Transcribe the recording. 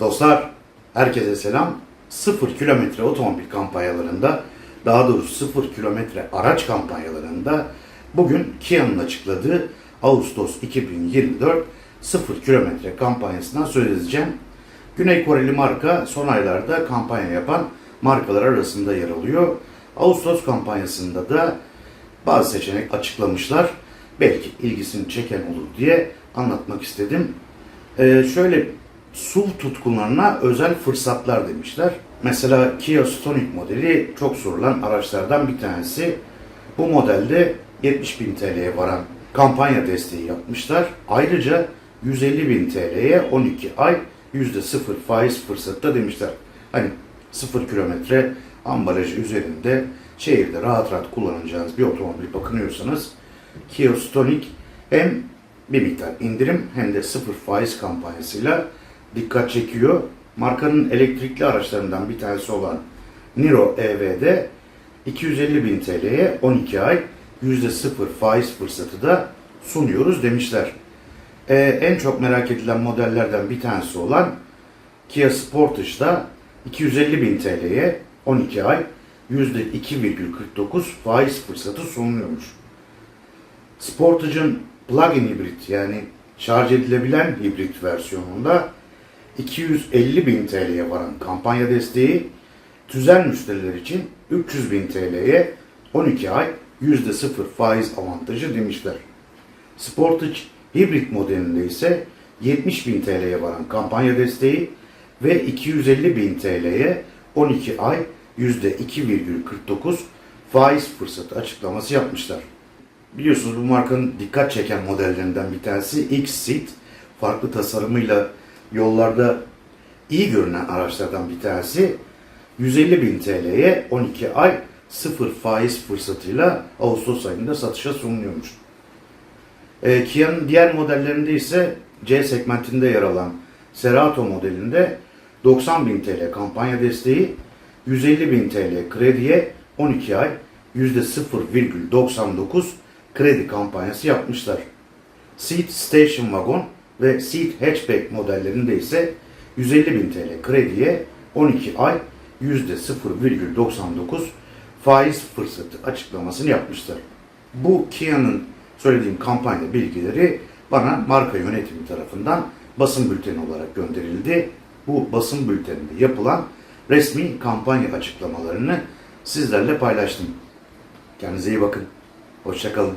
Dostlar, herkese selam. 0 kilometre otomobil kampanyalarında, daha doğrusu 0 kilometre araç kampanyalarında bugün Kia'nın açıkladığı Ağustos 2024 0 kilometre kampanyasından söz edeceğim. Güney Koreli marka son aylarda kampanya yapan markalar arasında yer alıyor. Ağustos kampanyasında da bazı seçenek açıklamışlar. Belki ilgisini çeken olur diye anlatmak istedim. Ee, şöyle SUV tutkunlarına özel fırsatlar demişler. Mesela Kia Stonic modeli çok sorulan araçlardan bir tanesi. Bu modelde 70 bin TL'ye varan kampanya desteği yapmışlar. Ayrıca 150 bin TL'ye 12 ay %0 faiz fırsatı da demişler. Hani 0 kilometre ambalajı üzerinde şehirde rahat rahat kullanacağınız bir otomobil bakınıyorsanız Kia Stonic hem bir miktar indirim hem de sıfır faiz kampanyasıyla dikkat çekiyor. Markanın elektrikli araçlarından bir tanesi olan Niro EV'de 250 bin TL'ye 12 ay %0 faiz fırsatı da sunuyoruz demişler. Ee, en çok merak edilen modellerden bir tanesi olan Kia Sportage'da 250 bin TL'ye 12 ay %2,49 faiz fırsatı sunuluyormuş. Sportage'ın plug-in hibrit yani şarj edilebilen hibrit versiyonunda 250 bin TL'ye varan kampanya desteği tüzel müşteriler için 300 bin TL'ye 12 ay %0 faiz avantajı demişler. Sportage hibrit modelinde ise 70 bin TL'ye varan kampanya desteği ve 250 bin TL'ye 12 ay %2,49 faiz fırsatı açıklaması yapmışlar. Biliyorsunuz bu markanın dikkat çeken modellerinden bir tanesi X-Seat. Farklı tasarımıyla yollarda iyi görünen araçlardan bir tanesi. 150 bin TL'ye 12 ay sıfır faiz fırsatıyla Ağustos ayında satışa sunuluyormuş. E, Kia'nın diğer modellerinde ise C segmentinde yer alan Cerato modelinde 90 bin TL kampanya desteği, 150 bin TL krediye 12 ay %0,99 kredi kampanyası yapmışlar. Seat Station Wagon ve Seat Hatchback modellerinde ise 150 bin TL krediye 12 ay %0,99 faiz fırsatı açıklamasını yapmışlar. Bu Kia'nın söylediğim kampanya bilgileri bana marka yönetimi tarafından basın bülteni olarak gönderildi. Bu basın bülteninde yapılan resmi kampanya açıklamalarını sizlerle paylaştım. Kendinize iyi bakın. Hoşçakalın.